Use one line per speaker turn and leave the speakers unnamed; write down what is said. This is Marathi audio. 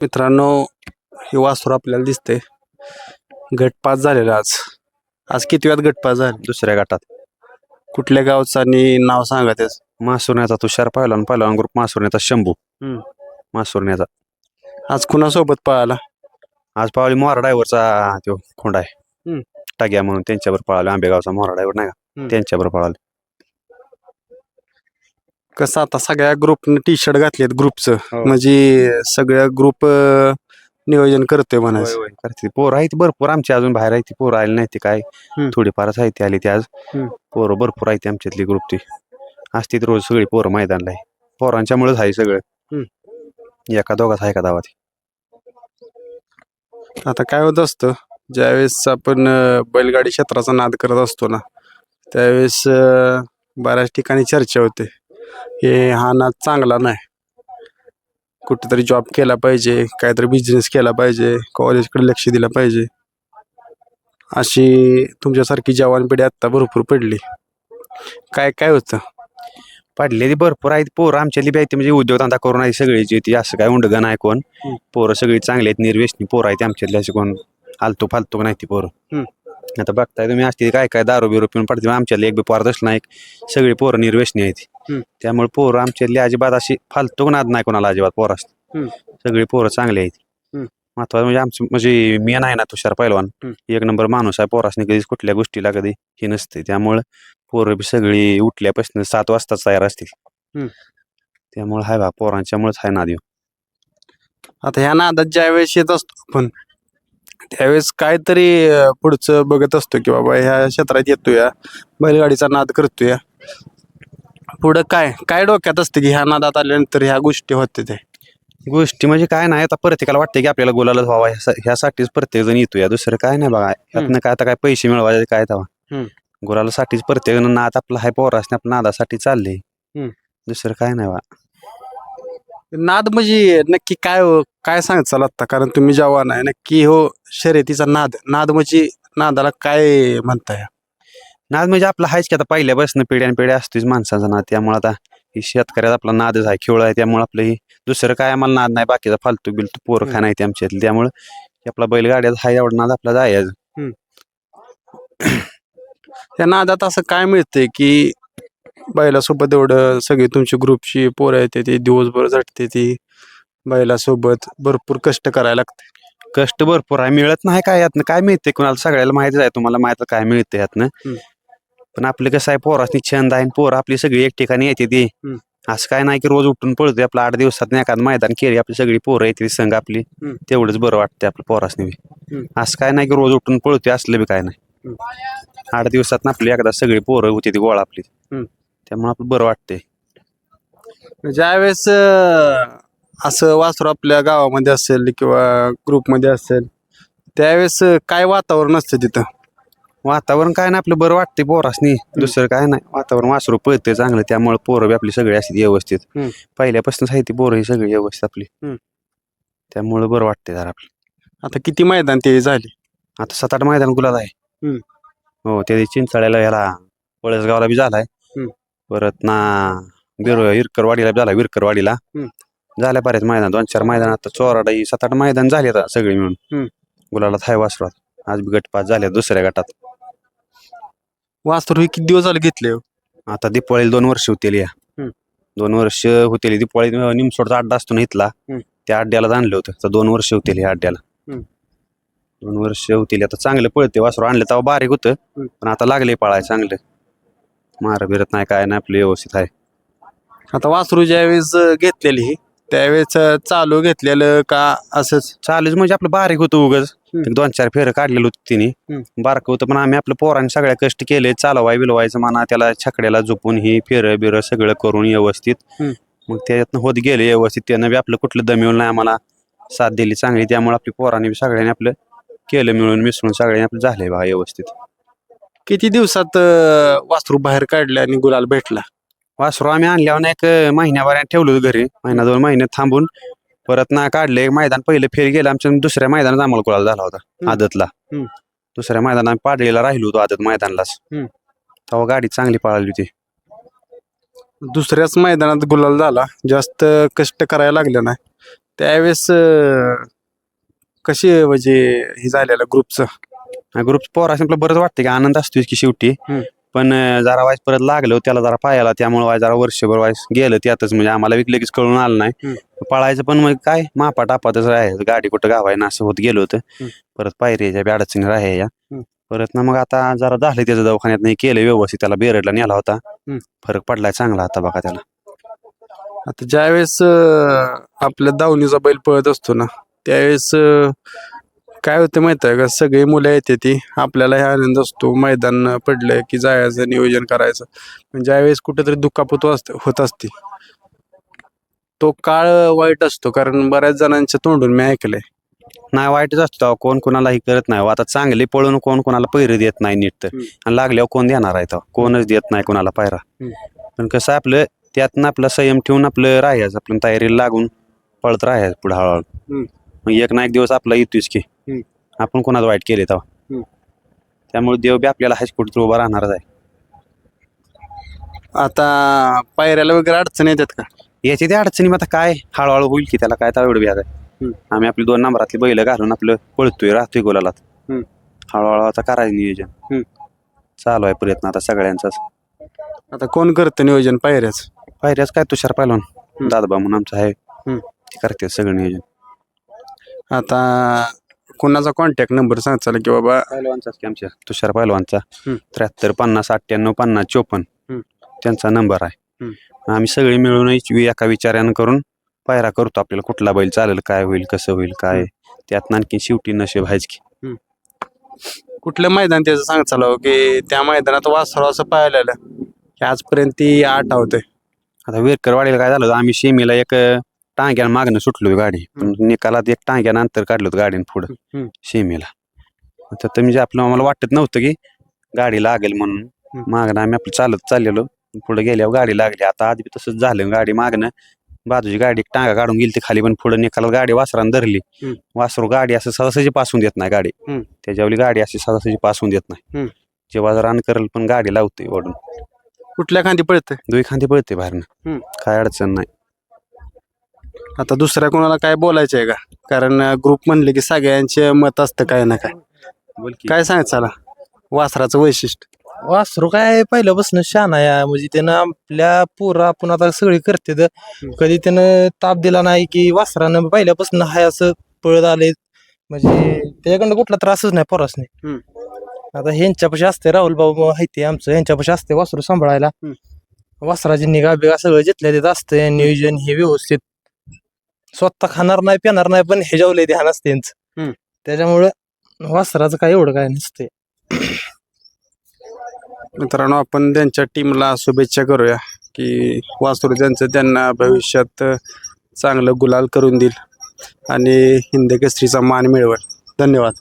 मित्रांनो हे वासरू आपल्याला दिसते गटपास झालेला आज. आज किती वेळात गटपास झाले?
दुसऱ्या गटात.
कुठल्या गावचं आणि नाव सांगा त्याच?
मासुरण्याचा तुषार पहिलवान पहिलवान ग्रुप मासुरण्याचा शंभू. मासुरण्याचा
आज कुणासोबत पळाला?
आज पावली मोहरा ड्रायव्हरचा तो खोंड आहे. टाग्या म्हणून त्यांच्यावर पळालो आंबेगावचा मोहरा ड्रायव्हर नाही का. त्यांच्यावर पळालो.
कसं आता सगळ्या ग्रुपनं टी शर्ट घातलेत ग्रुपचं.
हो.
म्हणजे सगळ्या ग्रुप नियोजन करतोय म्हणायचं.
करते. पोरं आहे ती भरपूर आमची अजून बाहेर आहे ती पोरं आली नाही ती काय.
हम्म.
थोडीफारच आहे ती आली ती आज.
हम्म.
पोरं भरपूर आहे ती आमच्यातली ग्रुप ती असते ती रोज सगळी पोरं मैदानला आहे. पोरांच्यामुळेच आहे सगळं. एका दोघाच आहे का दावा ती
आता काय होत असतं ज्यावेळेस आपण अं, बैलगाडी क्षेत्राचा नाद करत असतो ना त्यावेळेस अं, बऱ्याच ठिकाणी चर्चा होते. हे हा नाद चांगला नाही. कुठेतरी जॉब केला पाहिजे काहीतरी बिझनेस केला पाहिजे कॉलेजकडे लक्ष दिलं पाहिजे. अशी तुमच्यासारखी जवान पिढी आत्ता भरपूर पडली. काय काय होतं?
पडलेली भरपूर आहेत. पोरं आमच्यातली बी आहेत म्हणजे उद्योगधंदा करून आहे सगळीची ती असं काय उंडगण आहे कोण. पोरं सगळी चांगली आहेत निर्व्यसनी पोरं आहेत आमच्यातली अशी कोण. आलतू फालतू नाही ती पोरं. आता बघताय तुम्ही असते काय काय दारू बिरू पिऊन पडते आमच्यातले एक बी पोर असलं नाही सगळी पोरं निर्व्यसनी आहेत
हम्म.
त्यामुळे पोरं आमच्यातली अजिबात अशी फालतू नाद नाही कोणाला अजिबात पोरं
हम्म.
सगळी पोरं चांगली आहेत
हम्म.
महत्वाचं म्हणजे आमचं म्हणजे मी नाही ना तुषार पैलवान
हम्म.
एक नंबर माणूस आहे पोरासनी कधीच कुठल्या गोष्टीला कधी हे नसते त्यामुळे पोरं बी सगळी उठल्यापासून सात वाजताच तयार असतील
हम्म.
त्यामुळे हाय बा पोरांच्यामुळेच हाय नाद ह्यो.
आता ह्या नादात ज्यावेळेस येत असतो आपण त्यावेळेस काहीतरी अं, पुढचं बघत असतो की बाबा ह्या क्षेत्रात येतोय बैलगाडीचा नाद करतोय. पुढं काय काय डोक्यात असतं की ह्या नादात आल्यानंतर ह्या गोष्टी होते ते
गोष्टी म्हणजे काय नाही आता प्रत्येकाला वाटतं की आपल्याला गुलालच व्हावा ह्यासा- ह्यासाठीच प्रत्येक जण येतो या दुसरं काय नाही बघा. यातनं काय आता काय पैसे मिळवायचे काय
हम्म.
तेव्हा गुलालासाठीच प्रत्येक जण नाद आपला हाय पोरासने आपल्या नादासाठी चालले
हम्म.
दुसरं काय नाही बा
नाद म्हणजे नक्की काय हो- काय सांगचाल आता? कारण तुम्ही जवान आहे नक्की हो शर्यतीचा नाद. नाद म्हणजे नादाला काय म्हणताय?
नाद म्हणजे आपला हायच की आता पहिल्यापासून पिढ्यान पिढ्या असतोच माणसाचा नाद. त्यामुळे आता ही शेतकऱ्याचा आपला नादच आहे खेळ आहे. त्यामुळे आपलं ही दुसरं काय आम्हाला नाद नाही बाकीचा फालतू बिलतू पोरं. खा नाही त्यामुळे त्यामुळं आपला बैलगाड्यात हाय एवढा नाद आपला जायचं
त्या नादात असं काय मिळतंय की बैलासोबत एवढं सगळी तुमची ग्रुपची पोरं येते ती दिवसभर झटते ती. बैलासोबत भरपूर कष्ट करायला लागते.
कष्ट भरपूर आहे. मिळत नाही काय यातनं? काय मिळते कुणाला सगळ्याला माहितीच आहे तुम्हाला. माहीत काय मिळते यातनं?
हम्म.
पण आपलं कसं आहे पोरासनी छंद आहे पोरं आपली सगळी एक ठिकाणी येते ती.
हम्म.
असं काय नाही की रोज उठून पळतोय. आपलं आठ दिवसात एखादं मैदान केली आपली सगळी पोरं येते संघ आपली.
हम्म.
तेवढंच बरं वाटतं आपलं पोरासनी बी.
हम्म.
असं काय नाही की रोज उठून पळतोय असलं बी काय नाही. आठ दिवसात आपली एकदा सगळी पोरं होती ती गोळा आपली.
हम्म.
त्यामुळे आपलं बरं वाटतंय.
ज्यावेळेस असं वासरू आपल्या गावामध्ये असेल किंवा ग्रुपमध्ये असेल त्यावेळेस काय वातावरण असतं तिथं?
वातावरण काय नाही आपलं बरं वाटते पोरासनी. दुसरं काय नाही. वातावरण वासरू पळते चांगलं. त्यामुळे पोरं बी आपली सगळी असते व्यवस्थित.
हम्म.
पहिल्यापासूनच आहे ती पोरं ही सगळी व्यवस्थित आपली. त्यामुळे बरं वाटते जरा आपलं.
आता किती मैदान ते झाले?
आता सात आठ मैदान गुलाल आहे. हो ते चिंचाळ्याला याला पळसगावला बी झालाय. परत ना बिर इरकरवाडीला बी झाला विरकरवाडीला
हम्म.
झाल्या बरेच मैदान दोन चार मैदान आता चोराडा सात आठ मैदान झाले आता सगळी मिळून. गुलालात हाय वासरात आज बी गट पाच झाले दुसऱ्या गटात
वासरू हे किती दिवस झाले घेतले हो?
आता दिपाळीला दोन वर्ष होतील या
हम्म.
दोन वर्ष होतील दिपाळी निमसोडचा अड्डा असतो ना इथला
हम्म.
त्या अड्ड्याला आणलं होतं तर दोन वर्ष होतील या अड्ड्याला
हम्म.
दोन वर्ष होतील आता चांगलं पळते वासरू आणलं तेव्हा बारीक होतं
हम्म.
पण आता लागले पळाय चांगलं मार बिरत नाही काय नाही आपलं व्यवस्थित आहे.
आता वासरू ज्यावेळेस अं, घेतलेली त्यावेळेस अं, चालू घेतलेलं का असंच?
चालूच म्हणजे आपलं बारीक होतं उगच.
हम्म.
दोन चार फेरं काढलेलं होतं तिने.
हम्म.
बारक होतं पण आम्ही आपलं पोरांनी सगळ्या कष्ट केले चालवाय बिलवायचं म्हणा त्याला छकड्याला झोपून ही फेरं बिरं सगळं करून व्यवस्थित.
हम्म.
मग त्याच्यातनं होत गेले व्यवस्थित त्यानं बी आपलं कुठलं दम येऊन नाही आम्हाला साथ दिली चांगली. त्यामुळे आपली पोरांनी बी सगळ्यांनी आपलं केलं मिळून मिसळून सगळ्यांनी आपलं झालंय बा व्यवस्थित.
किती दिवसात अं, वासरू बाहेर काढले आणि गुलाल भेटला?
वासरू आम्ही आणल्यावर एक महिन्याभरात ठेवलं होतं घरी. महिना दोन महिने थांबून परत ना काढले. एक मैदान पहिलं फेर गेलं. आमच्या दुसऱ्या मैदानात आम्हाला गुलाल झाला होता. आदतला.
हम्म.
दुसऱ्या मैदानात पाडळीला राहिलो होतो आदत मैदानलाच.
हम्म.
तेव्हा गाडी चांगली पळाली होती.
दुसऱ्याच मैदानात गुलाल झाला. जास्त कष्ट करायला लागले नाही. त्यावेळेस अं, कशी म्हणजे हे झालेलं ग्रुपचं?
ग्रुप पोर असं बरंच वाटतं की आनंद असतोच की शेवटी
हम्म.
पण अं, जरा वाईस परत लागलो त्याला जरा पायाला त्यामुळे वाईस जरा वर्षभर वाईस गेलं त्यातच म्हणजे आम्हाला बी लगेच कळून आलं नाही. पळायचं पण मग काय मापा टापातच राहायचं गाडी कुठं गावायला असं होत गेलो होतं
हम्म.
परत पायऱ्याच्या बी अडचणी राहायच्या
हम्म.
परत ना मग आता जरा झालं त्याचं दवाखान्यात नाही केलं व्यवस्थित त्याला बेरडला नेला होता
हम्म.
फरक पडलाय चांगला आता बघा त्याला
आता ज्यावेळेस अं, आपल्या दावणीचा बैल पळत असतो ना त्यावेळेस अं, काय होतं माहिती आहे का? सगळी मुलं येते ती. आपल्याला हे आनंद असतो. मैदान पडलं की जायचं नियोजन करायचं. पण ज्यावेळेस कुठेतरी दुखापत असते होत असते. तो काळ वाईट असतो. कारण बऱ्याच जणांच्या तोंडून मी ऐकलंय.
नाही वाईटच असतो. तेव्हा कोण कोणालाही करत नाही. आता चांगले पळून कोण कोणाला पैर देत नाही नीट तर.
हम्म.
आणि लागल्यावर कोण देणार आहे तेव्हा? कोणच देत नाही कोणाला पायरा.
हम्म.
पण कसं आपलं त्यातनं आपला संयम ठेवून आपलं राहायचं. आपलं तयारीला लागून पळत राहायचं पुढे हळूहळू.
हम्म.
मग एक ना एक दिवस आपला येतोच की. आपण कोणाला वाईट केले तेव्हा. त्यामुळे देव बी आपल्याला कुठं उभा राहणारच आहे.
आता पायऱ्याला वगैरे अडचण येतात का?
याची ते अडचणी आता काय हळूहळू होईल की त्याला काय तर एवढं व्याज आहे. आम्ही आपली दोन नंबरातली बैल घालून आपलं पळतोय राहतोय गोलाला. हळूहळू आता करायचं नियोजन. चालू आहे प्रयत्न आता सगळ्यांचाच.
आता कोण करतं नियोजन पायऱ्याच?
पायऱ्याच काय तुषार पाहिलं दादाबा म्हणून आमचा आहे. ते करते सगळं नियोजन.
आता कोणाचा कॉन्टॅक्ट नंबर सांगचाल की बाबा
पहिलवानचाच की आमच्या. तुषार पहिलवानचा.
हम्म.
त्र्याहत्तर पन्नास अठ्ठ्याण्णव पन्नास चोपन्न.
हम्म.
त्यांचा नंबर आहे. आम्ही सगळे मिळून एक- एका विचारानं करून पायरा करतो आपल्याला कुठला बैल चालेल काय होईल कसं होईल काय. त्यात आणखी शेवटी नशेब आहेच की.
कुठलं मैदान त्याचं सांग चालव की त्या मैदानात वासरू असं पाहिलेलं. की आजपर्यंत ती आठ होते
आता वेरकरवाडीला काय झालं होतं, आम्ही शेमीला एक टांग्यानं मागणं सुटलो गाडी. पण निकालात एक टांग्यानं अंतर काढलं होतं गाडीनं पुढं. शेमीला तर ते म्हणजे आपलं आम्हाला वाटत नव्हतं की गाडी लागेल म्हणून. मागणं आम्ही आपलं चालत चाललेलो. पुढे गेल्यावर गाडी लागली. आता आधी बी तसंच झालं. गाडी मागणं बाजूची गाडी टांगा काढून गेली ती खाली पण पुढे निकालात गाडी वासरानं धरली. वासरू गाडी असं सहसाची पासून देत नाही गाडी.
हम्म.
त्याच्यावली गाडी अशी सहसाची पासून देत नाही. जेव्हा रान करेल पण गाडी लावते ओढून
कुठल्या खांदी पळतं
दुई खांदी पळते बाहेरनं. काय अडचण नाही.
आता दुसऱ्या कोणाला काय बोलायचं आहे का? कारण ग्रुप म्हणले की सगळ्यांचे मत असतं काय ना काय. काय सांग चला वासराचं वैशिष्ट्य.
वासरू काय पहिल्यापासून शान आहे. म्हणजे त्यानं आपल्या पोरं आपण आता सगळी करते तर कधी त्यानं ताप दिला नाही की वासरानं पहिल्यापासून हाय असं पळत आले. म्हणजे त्याच्याकडनं कुठला त्रासच नाही पोरासने. आता ह्यांच्यापाशी असते राहुल भाऊ आहे ते आमचं. ह्यांच्यापाशी असते वासरू सांभाळायला. वासराची निगा बिगा सगळं जिथल्या तिथं असते. नियोजन हे व्यवस्थित. स्वतः खाणार नाही पिणार नाही पण ह्याच्यावर ध्यान असते
हम्म.
त्यांचं त्याच्यामुळं वासराचं काय एवढं काय नसते
मित्रांनो आपण त्यांच्या टीमला शुभेच्छा करूया की वासरू त्यांचं त्यांना भविष्यात चांगलं गुलाल करून देईल आणि हिंद केसरीचा मान मिळवेल. धन्यवाद.